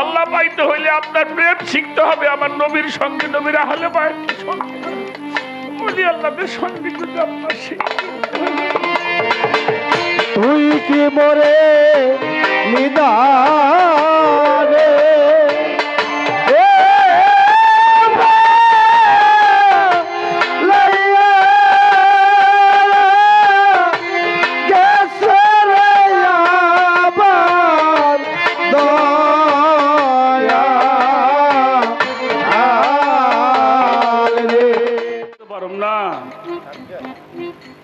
আল্লাহ পাইতে হইলে আপনার প্রেম শিখতে হবে, আমার নবীর সঙ্গে, নবীর আহলে পায় বলি আল্লাহদের সঙ্গে যদি আপনার শিখতে। তুই কি মরে নিদানে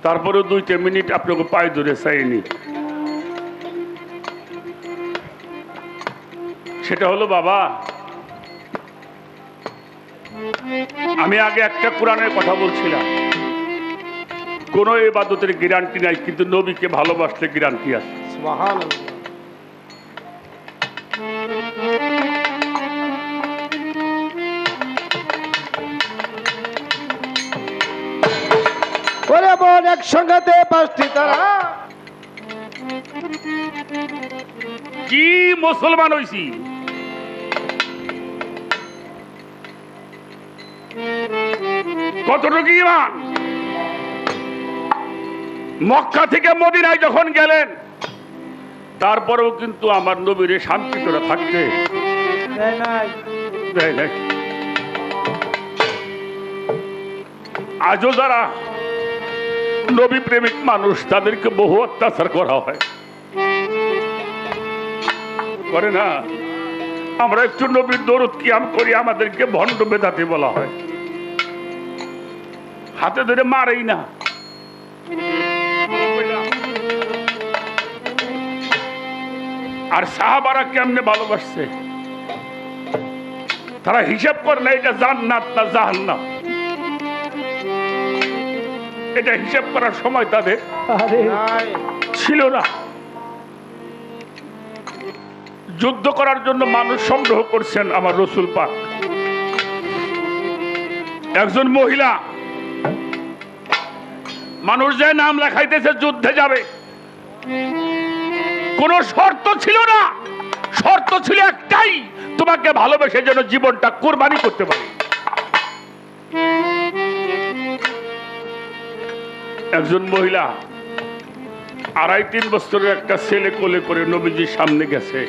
তারপরে দুইটা মিনিট আপনাকে পায়ে ধরে চাইনি। সেটা হলো, বাবা, আমি আগে একটা কোরআনের কথা বলছিলাম। কোন এবাদতের গ্যারান্টি নাই, কিন্তু নবীকে ভালোবাসলে গ্যারান্টি আছে। ওরে পাঁচটি তারা। কি মুসলমান হইছি? কতটুকু ইমান? মক্কা থেকে মদিনায় যখন গেলেন তারপরেও কিন্তু আমার নবীর শান্তি করে থাকতে আজও যারা নবী প্রেমিক মানুষ, তাদেরকে বহু অত্যাচার করা হয়। করে না? আমরা একটু নবীর দরুদ কিয়াম করি, আমাদেরকে ভণ্ড বেদাতে বলা হয়। হাতে ধরে মারেই না। আর সাহাবারা কেমনে ভালোবাসছে? তারা হিসাব করে না, এটা জান্নাত না জাহান্নাম। এটা হিসাব করার সময় তাদের। ছিল না। যুদ্ধ করার জন্য মানুষ সংগ্রহ করছেন আমার রসুল পাক। একজন মহিলা মানুষ যে নাম লেখাইতেছে যুদ্ধে যাবে। কোন শর্ত ছিল না। শর্ত ছিল একটাই তোমাকে ভালোবেসে যেন জীবনটা কোরবানি করতে পারে। একজন মহিলা আড়াই তিন বছরের একটা ছেলে কোলে করে নবীজির সামনে গেছে।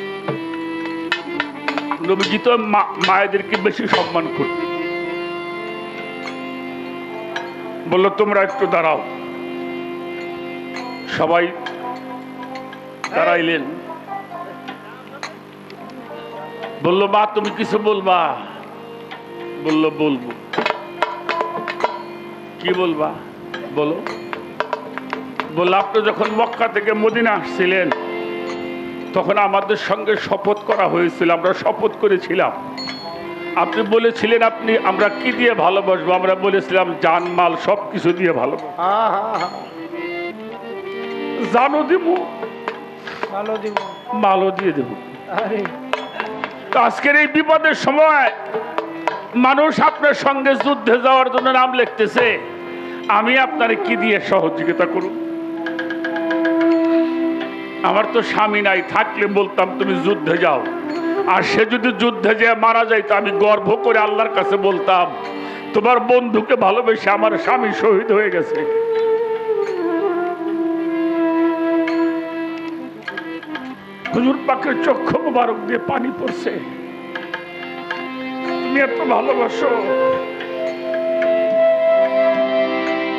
নবীজি তো মায়েদেরকে বেশি সম্মান করত বলল, তোমরা একটু দাঁড়াও। সবাই দাঁড়াইলেন। বলল, মা, তুমি কিছু বলবা? বলল, বলব। কি বলবা? বলো। বলল আপনি যখন মক্কা থেকে মদিনা আসছিলেন তখন আমাদের সঙ্গে শপথ করা হয়েছিল আমরা শপথ করেছিলাম। আপনি বলেছিলেন আপনি আমরা কি দিয়ে ভালোবাসবো? আমরা বলেছিলাম জান মাল সব কিছু দিয়ে ভালো আহা জানো দিব। মালও দিয়ে দেব। আজকের এই বিপদের সময় মানুষ আপনার সঙ্গে যুদ্ধে যাওয়ার জন্য নাম লিখতেছে। আমি আপনার কি দিয়ে সহযোগিতা করুন আমার তো স্বামী নাই, থাকলে বলতাম তুমি যুদ্ধে যাও। আর সে যদি যুদ্ধে যেয়ে মারা যাইতো আমি গর্ব করে আল্লাহর কাছে বলতাম, তোমার বন্ধুকে ভালোবেসে আমার স্বামী শহীদ হয়ে গেছে। হুজুর পাকের চক্ষু মুবারক দিয়ে পানি পড়ছে। তুমি এত ভালোবাসো।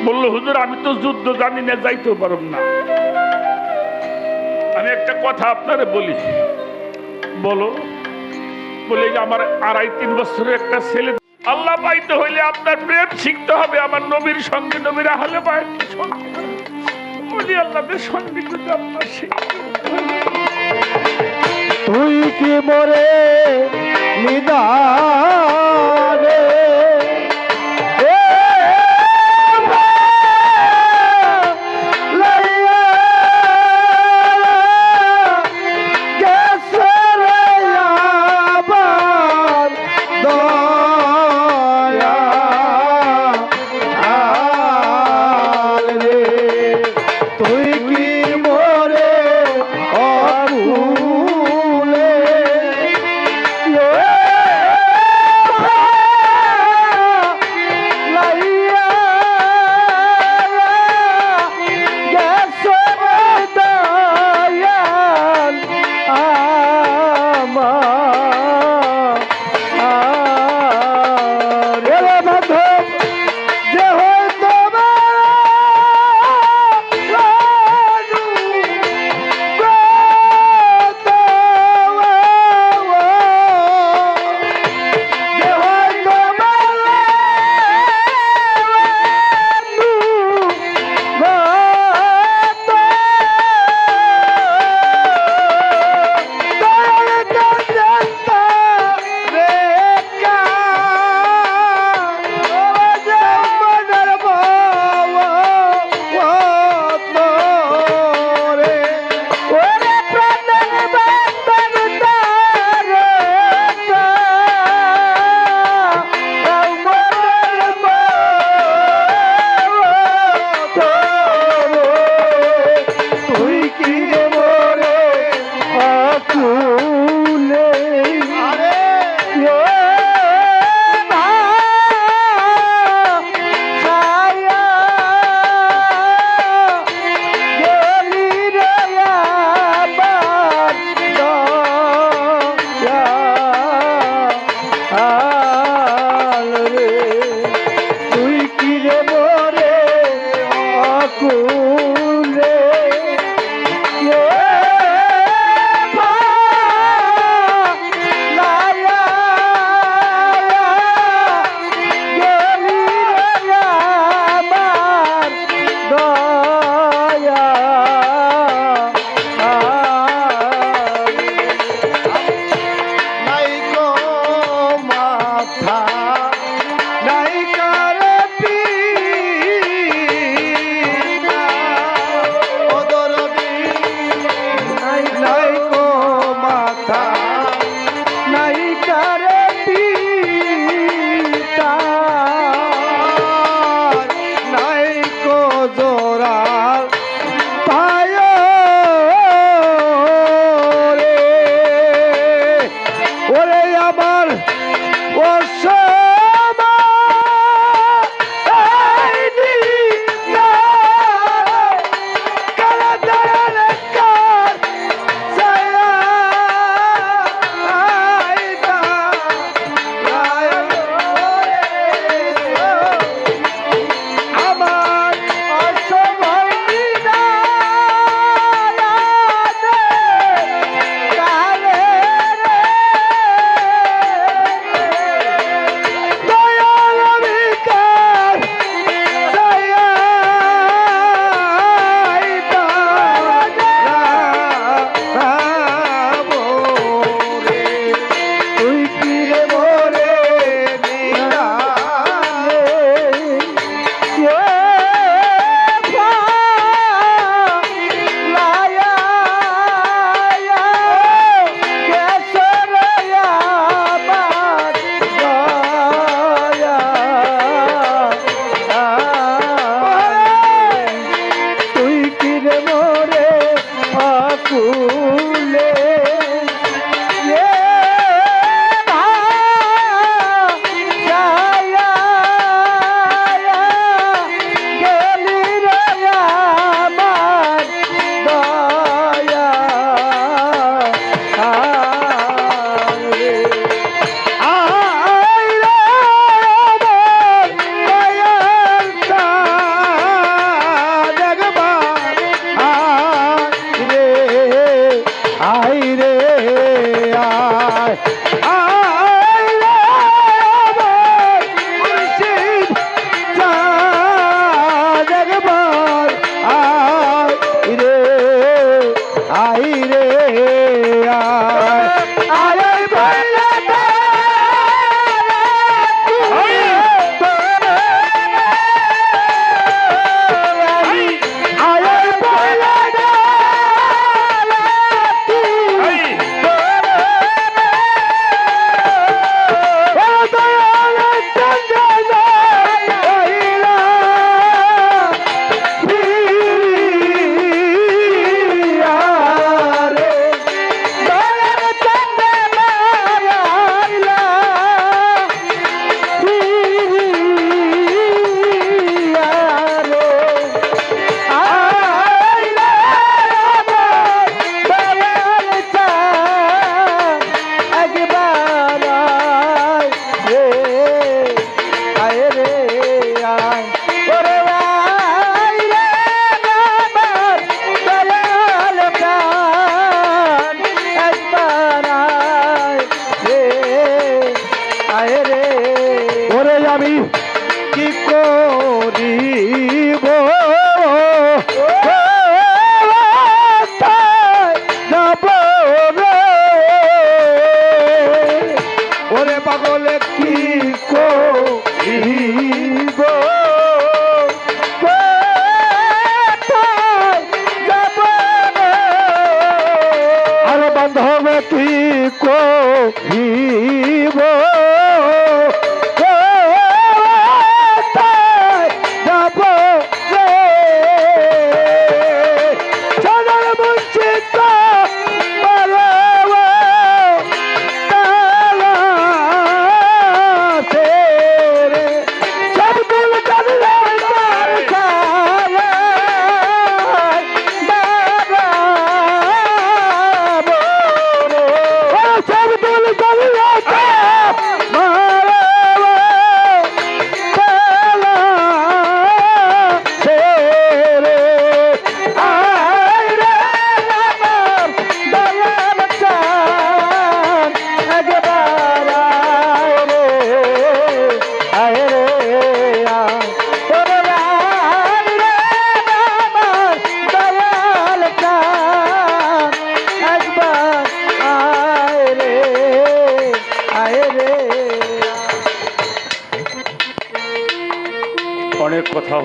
বলল, হুজুর, আমি তো যুদ্ধ জানি না, যাইতেও পারব না। আমি একটা কথা আপনারে বলি। বলো, বলে আমার আড়াই তিন বছরের একটা ছেলে। আল্লাহ পাইতে হইলে আপনার প্রেম শিখতে হবে, আমার নবীর সঙ্গে নবীর আহলে পায় বলি আল্লাহদের সঙ্গে যদি আপনার শিখতে। তুই কি মোরে নিদানে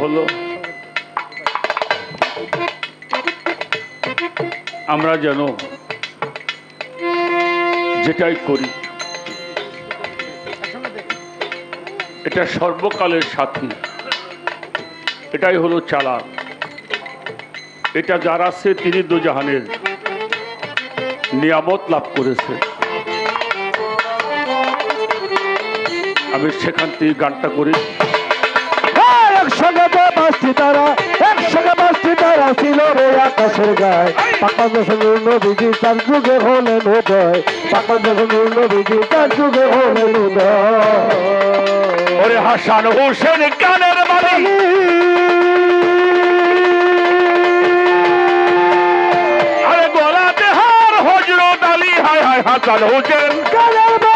হলো। আমরা যেন যেটাই করি, এটা সর্বকালের সাথী। এটাই হলো চালান এটা যারা আছে তিনি দুজাহানের নিয়ামত লাভ করেছে। আমি সেখান থেকে গানটা করি। বাসটি তারা একসঙ্গে বাসটি তারা ছিল রে আকাশের গায়ে। পাকা দশমীর নদীজি তার যুগে হলেন উদয়। পাকা দশমীর নদীজি তার যুগে হলেন উদয়। হাসান হোসেন কানের মালিক। আরে গলাতে হার হজরত আলী। হায় হায় হাসান হোসেন। কালের